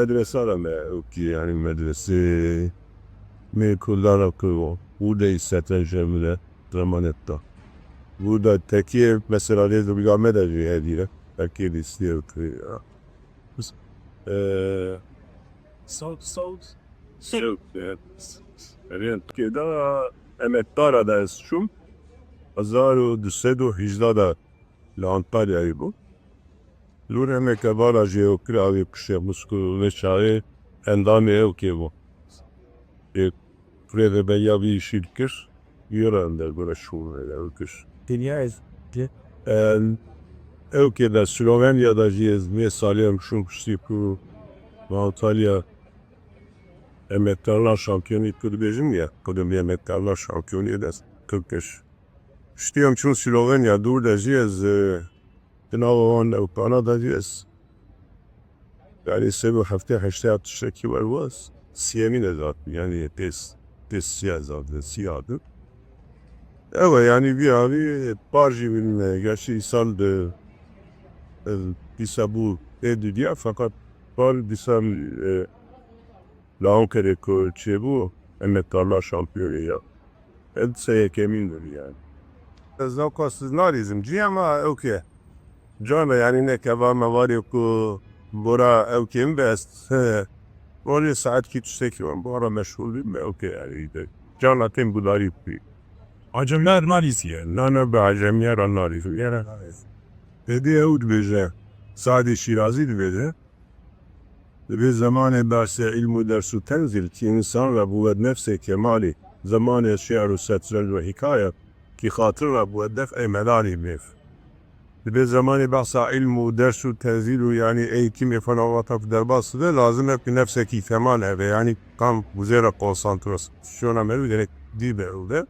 medrese में की yani medrese में खुदा रखो burada hissettiğimle zamanetta. Burada tekiye mesela ne bir gamet ediyor hediye. Tekiye istiyor ki. Salt salt. Salt. Evet. evet Ki da emektar da şum. E Azaru düsedu hicda da Antalya'yı bu. Lureme ka barajë o kravi përse musku në qare, e ndame e o kevo. E preve me javi i shilkës, jëra ndër bëra shumë e lërkës. Të njerëz, E o keda Slovenya'da gjez mesalem shumë kështi për në Antalya emektarlar şampiyonu kulübecim ya. Kulübe emektarlar şampiyonu edes 45. Ştiyem çun Slovenya dur da gjez din au an Kanada jiz. Yani sebebi hafta haşta atıştaki var was. Siyemin zaten yani pes pes siyah zaten siyahdı. Evet yani bir abi barji bilme gerçi insan da e, bisa bu dedi diye fakat var bisa e, la Ankara koçu bu emektarlar şampiyonu ya. Ben seye kemindir yani. Zavkasız narizmci ama okey. Yani evkim best. Oraya saat ki tüşteki var. Bu ara meşhur değil mi? Okey yani. de. Can atem bu darip bir. Acemler Malezya. Nana be acemiyar anlarif. Yani Dedi Yahud bece. Sadi Şirazi bece. Bir zamanı derse ilmu dersu tenzil ki insan ve bu nefse kemali zamanı şiaru setrel ve hikaye ki hatır ve bu def emelani mef. Bir zamanı bahsa ilmu dersu tenzilu yani eğitim yapan Allah tarafı derbası da lazım hep nefseki kemal ve yani tam bu zera konsantrasyon. Şuna meri direkt dibe oldu.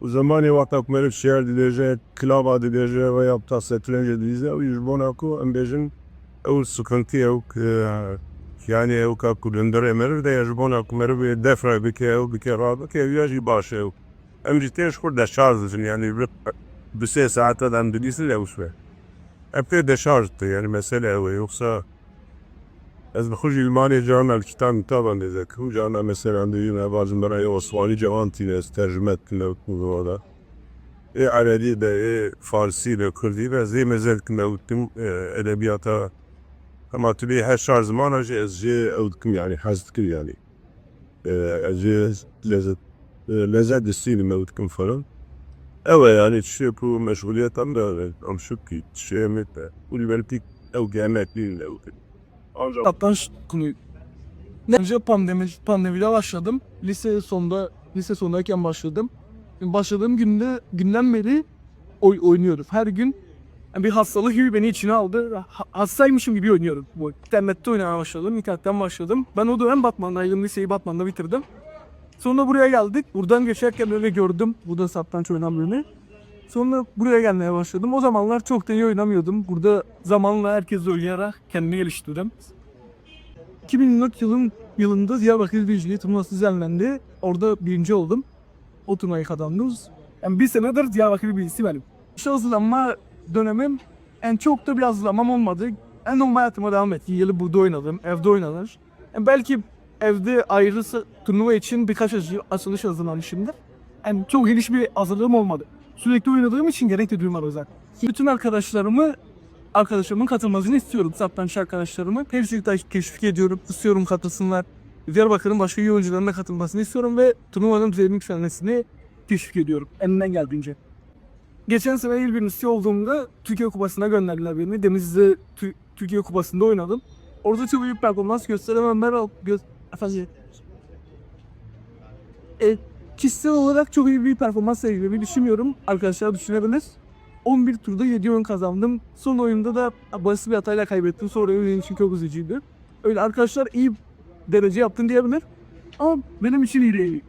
O zamanı vakit merif şehir dilece, klava dilece ve yapta setlence dilece o yüzden ako embejin o sıkıntı yok. Yani o ka kulündür emerir de yüzden ako merif bir defre bir ke o bir ke rahat ke yüzü başı o. Emri teş kur da şarjın yani bir şey saatte den dilisi de usve. Epey de şarjdı yani mesele o yoksa Ez بخرج الماني جانا الكتاب طبعا إذا كو جانا مثلا عندنا بعض المرأة وصواني جوانتي ناس ترجمت كنا الموضوع ده إيه عربي ده إيه فارسي ده كردي ده زي ما زلت كنا قلتم إيه أدبياتها أما تبي هاي شهر زمان أجي از جي أودكم يعني حازت كل يعني إيه أجي لازت لازت السيني ما أودكم فلان أوه يعني تشي بو مشغوليات أمدا أم شكي تشي متى ولي بلتك أو جامعة لين أو كده Ancak Kaptan konuyu. Önce pandemi, pandemiyle başladım. Lise sonunda lise sondayken başladım. Başladığım günde günden beri oy, oynuyorum. Her gün yani bir hastalık gibi beni içine aldı. Ha- hastaymışım gibi oynuyorum. Bu internette oynamaya başladım. İnternetten başladım. Ben o dönem Batman'daydım. Liseyi Batman'da bitirdim. Sonra buraya geldik. Buradan geçerken böyle gördüm. Burada satranç birini. Sonra buraya gelmeye başladım. O zamanlar çok da iyi oynamıyordum. Burada zamanla herkesle oynayarak kendimi geliştirdim. 2004 yılın yılında Diyarbakır Birinciliği turnuvası düzenlendi. Orada birinci oldum. O turnuvayı kazandım. Yani bir senedir Diyarbakır birincisi benim. Şu hazırlanma dönemim en çok da bir hazırlanmam olmadı. En normal hayatıma devam etti. Yılı burada oynadım, evde oynadım. Yani belki evde ayrı sı- turnuva için birkaç açı- açılış hazırlanmışımdır. Yani çok geniş bir hazırlığım olmadı. Sürekli oynadığım için gerek de duymadım zaten. Bütün arkadaşlarımı arkadaşlarımın katılmasını istiyorum. Satranç arkadaşlarımı. Hepsini teşvik ediyorum. istiyorum katılsınlar. Diyarbakır'ın başka iyi oyuncularına katılmasını istiyorum ve turnuvanın düzenini yükselmesini teşvik ediyorum. Elinden geldiğince. Geçen sene il birincisi olduğumda Türkiye Kupası'na gönderdiler beni. Denizli'de Tü- Türkiye Kupası'nda oynadım. Orada çok büyük performans gösteremem ben. Gö Efendim. E, kişisel olarak çok iyi bir performans sergilediğimi düşünmüyorum. Arkadaşlar düşünebilir. 11 turda 7 oyun kazandım. Son oyunda da basit bir hatayla kaybettim. Sonra oyun için çok üzücüydü. Öyle arkadaşlar iyi derece yaptın diyebilir. Ama benim için iyi değil.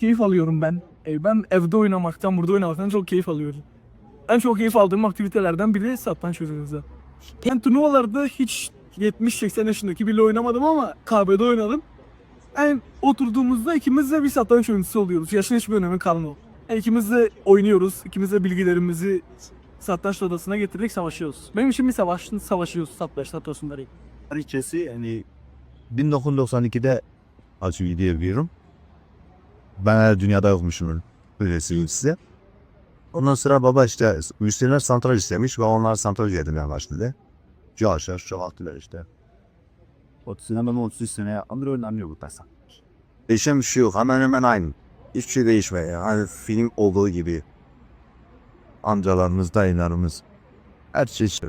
Keyif alıyorum ben. E, ben evde oynamaktan, burada oynamaktan çok keyif alıyorum. En çok keyif aldığım aktivitelerden biri satranç oyunumuzda. Ben turnuvalarda hiç 70-80 yaşındaki bile oynamadım ama kahvede oynadım. Yani oturduğumuzda ikimiz de bir satranç oyuncusu oluyoruz. Yaşın hiçbir önemi kalmıyor. Yani ikimiz de oynuyoruz. İkimiz de bilgilerimizi satranç odasına getirerek savaşıyoruz. Benim için bir savaş, savaşıyoruz satranç tatlosunda. tarihçesi yani 1992'de açıyı diyebiliyorum. Ben her dünyada yokmuşum. Öyle size. Ondan sonra baba işte müşteriler santral istemiş ve onlar santral yedirmeye başladı. Çalışır, çoğalttılar işte. 30 sene ben 30 sene Android oynanıyor bu pesa. Değişen bir şey yok. Hemen hemen aynı. Hiçbir şey değişmiyor. Yani Hani film olduğu gibi. Amcalarımız, dayılarımız. Her şey işte.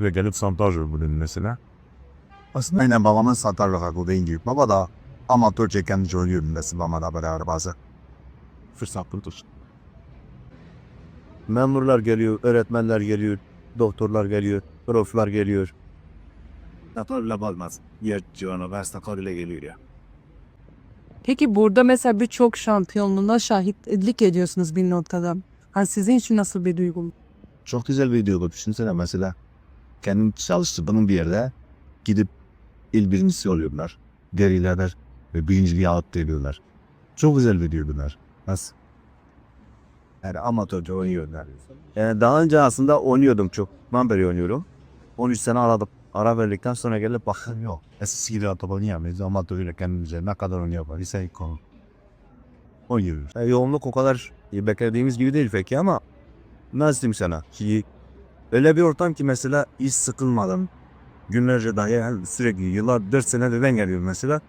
Ve gelip santaj bulun mesela. Aslında aynen babamın satarlık aklı değil gibi. Baba da amatörce kendince oynuyor mesela babamla beraber bazen. Fırsat bulur. Memurlar geliyor, öğretmenler geliyor, doktorlar geliyor, proflar geliyor. Satarla olmaz. Yer civanı versitakal ile geliyor ya. Peki burada mesela birçok şampiyonluğuna şahitlik ediyorsunuz bir noktada. Hani sizin için nasıl bir duygu? Çok güzel bir duygu. Düşünsene mesela. Kendim çalıştığım bir yerde gidip il birincisi oluyorlar. Deriler ve birinciliği alıp geliyorlar. Çok güzel bir duygular. Nasıl? Yani amatörce oynuyorlar. Yani daha önce aslında oynuyordum çok. Ben beri oynuyorum. 13 sene aradım. Ara verdikten sonra gelip bakın yok. Eskisi gibi top oynayamayız. Amatörle kendimize ne kadar oynayabiliriz. Lise konu. Oynuyoruz. Yani yoğunluk o kadar beklediğimiz gibi değil peki ama nasıl diyeyim sana? Ki öyle bir ortam ki mesela hiç sıkılmadım. Günlerce dahi yani sürekli yıllar 4 senedir ben geliyorum mesela.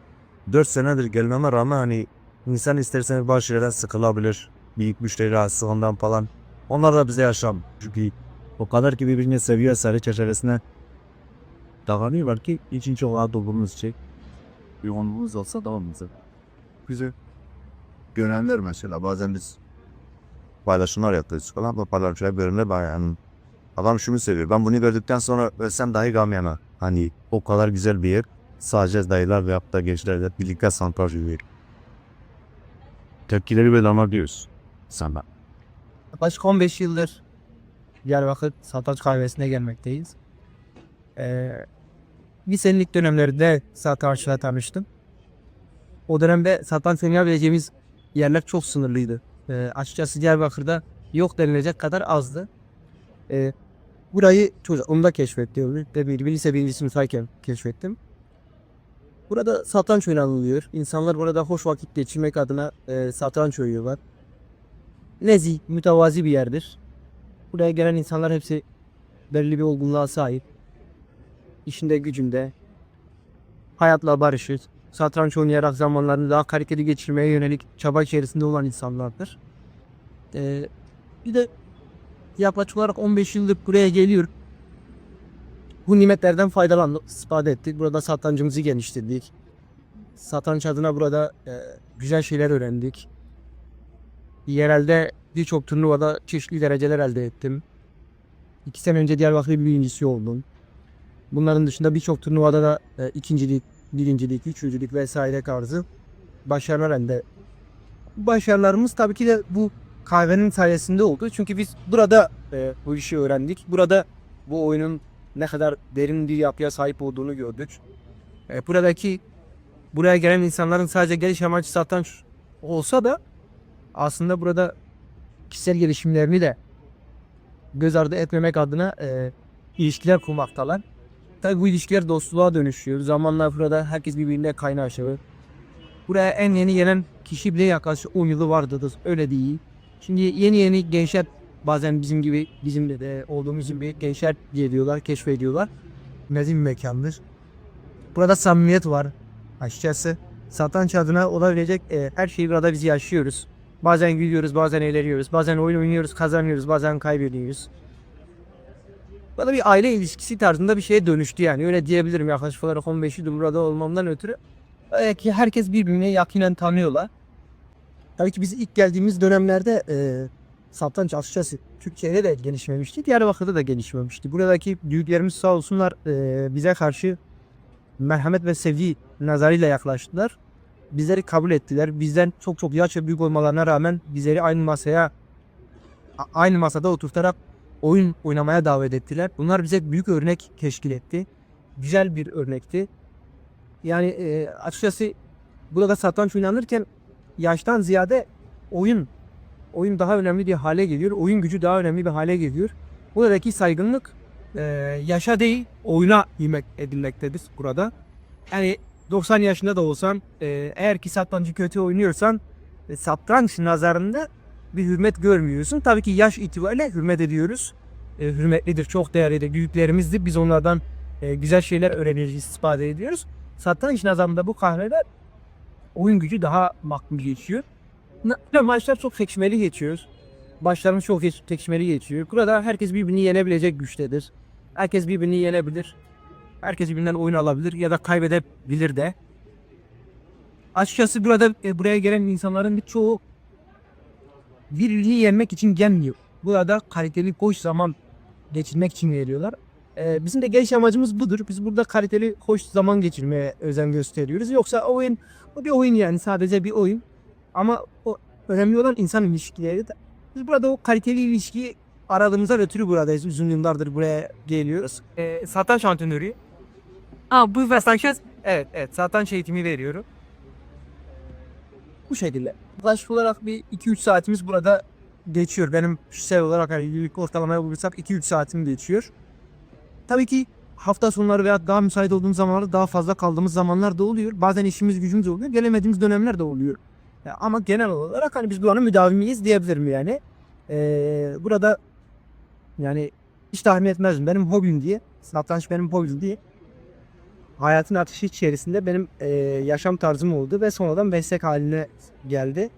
4 senedir gelmeme rağmen hani insan istersen bazı şeylerden sıkılabilir. Büyük müşteri rahatsızlığından falan. Onlar da bize yaşam. Çünkü o kadar ki birbirini seviyor sarı çerçevesine davranıyorlar ki için çok rahat olduğumuz için. Yoğunluğumuz olsa davamımız. Güzel. Görenler mesela bazen biz paylaşımlar yapıyoruz falan. Bu paylaşımlar görenler bayağı yani adam şunu seviyor. Ben bunu gördükten sonra ölsem dahi gam yemem. Hani o kadar güzel bir yer. Sadece dayılar ve hatta gençlerle birlikte santraj yürüyor. Tepkileri böyle anlıyoruz. Sana. Yaklaşık 15 yıldır Diyarbakır Satranç Kahvesi'ne gelmekteyiz. Ee, liselik dönemlerinde satrançla tanıştım. O dönemde satranç oynayabileceğimiz yerler çok sınırlıydı. Ee, açıkçası Diyarbakır'da yok denilecek kadar azdı. Ee, burayı çocukluğumda keşfettim. Ve bir, bir lise birinci sınıftayken keşfettim. Burada satranç oynanılıyor. İnsanlar burada hoş vakit geçirmek adına e, satranç oynuyorlar nezih, mütevazi bir yerdir. Buraya gelen insanlar hepsi belirli bir olgunluğa sahip. İşinde gücünde hayatla barışır. Satranç oynayarak zamanlarını daha kaliteli geçirmeye yönelik çaba içerisinde olan insanlardır. Ee, bir de yaklaşık olarak 15 yıldır buraya geliyor. Bu nimetlerden faydalandık, istifade ettik. Burada satrancımızı geliştirdik. Satranç adına burada e, güzel şeyler öğrendik. Yerelde birçok turnuvada çeşitli dereceler elde ettim. İki sene önce Diyarbakır birincisi oldum. Bunların dışında birçok turnuvada da e, ikincilik, birincilik, üçüncülük vesaire tarzı başarılar elde. Başarılarımız tabii ki de bu kahvenin sayesinde oldu. Çünkü biz burada e, bu işi öğrendik. Burada bu oyunun ne kadar derin bir yapıya sahip olduğunu gördük. E, buradaki buraya gelen insanların sadece geliş amacı satranç olsa da aslında burada kişisel gelişimlerini de göz ardı etmemek adına e, ilişkiler kurmaktalar. Tabi bu ilişkiler dostluğa dönüşüyor. Zamanla burada herkes birbirine kaynaşıyor. Buraya en yeni gelen kişi bile yaklaşık 10 yılı vardır. Öyle değil. Şimdi yeni yeni gençler bazen bizim gibi bizim de, de olduğumuz gibi gençler geliyorlar, keşfediyorlar. Nezih bir mekandır. Burada samimiyet var. Açıkçası satranç adına olabilecek e, her şeyi burada biz yaşıyoruz. Bazen gülüyoruz, bazen eğleniyoruz, bazen oyun oynuyoruz, kazanıyoruz, bazen kaybediyoruz. Bana bir aile ilişkisi tarzında bir şeye dönüştü yani öyle diyebilirim yaklaşık olarak 15 yıl burada olmamdan ötürü. Belki herkes birbirine yakinen tanıyorlar. Tabii ki biz ilk geldiğimiz dönemlerde e, satranç açıkçası Türkiye'de de gelişmemişti, Diyarbakır'da da gelişmemişti. Buradaki büyüklerimiz sağ olsunlar e, bize karşı merhamet ve sevgi nazarıyla yaklaştılar bizleri kabul ettiler. Bizden çok çok yaşça büyük olmalarına rağmen bizleri aynı masaya aynı masada oturtarak oyun oynamaya davet ettiler. Bunlar bize büyük örnek teşkil etti. Güzel bir örnekti. Yani e, açıkçası burada satranç oynanırken yaştan ziyade oyun oyun daha önemli bir hale geliyor. Oyun gücü daha önemli bir hale geliyor. Buradaki saygınlık e, yaşa değil oyuna yemek edilmektedir burada. Yani 90 yaşında da olsan e, eğer ki satrancı kötü oynuyorsan e, satranç nazarında bir hürmet görmüyorsun. Tabii ki yaş itibariyle hürmet ediyoruz. E, hürmetlidir, çok değerlidir. Büyüklerimizdir. Biz onlardan e, güzel şeyler öğreniriz, istifade ediyoruz. Satranç nazarında bu kahveler oyun gücü daha makbul geçiyor. Maçlar çok tekşmeli geçiyor. Başlarımız çok tekşmeli geçiyor. Burada herkes birbirini yenebilecek güçtedir. Herkes birbirini yenebilir. Herkes birbirinden oyun alabilir ya da kaybedebilir de. Açıkçası burada e, buraya gelen insanların birçoğu birbirini yenmek için gelmiyor. Burada kaliteli hoş zaman geçirmek için geliyorlar. E, bizim de geliş amacımız budur. Biz burada kaliteli hoş zaman geçirmeye özen gösteriyoruz. Yoksa oyun bu bir oyun yani sadece bir oyun. Ama o önemli olan insan ilişkileri. Biz burada o kaliteli ilişkiyi aradığımızdan ötürü buradayız. Uzun yıllardır buraya geliyoruz. E, satranç antrenörü. Aa bu ve Sanchez. Evet evet satranç eğitimi veriyorum. Bu şekilde. Yaklaşık olarak bir 2-3 saatimiz burada geçiyor. Benim kişisel olarak hani yıllık ortalamaya bulursak 2-3 saatim geçiyor. Tabii ki hafta sonları veya daha müsait olduğumuz zamanlarda daha fazla kaldığımız zamanlar da oluyor. Bazen işimiz gücümüz oluyor. Gelemediğimiz dönemler de oluyor. Ya ama genel olarak hani biz buranın müdavimiyiz diyebilirim yani. Ee, burada yani hiç tahmin etmezdim. Benim hobim diye. Satranç benim hobim diye. Hayatın akışı içerisinde benim eee, yaşam tarzım oldu ve sonradan meslek haline geldi.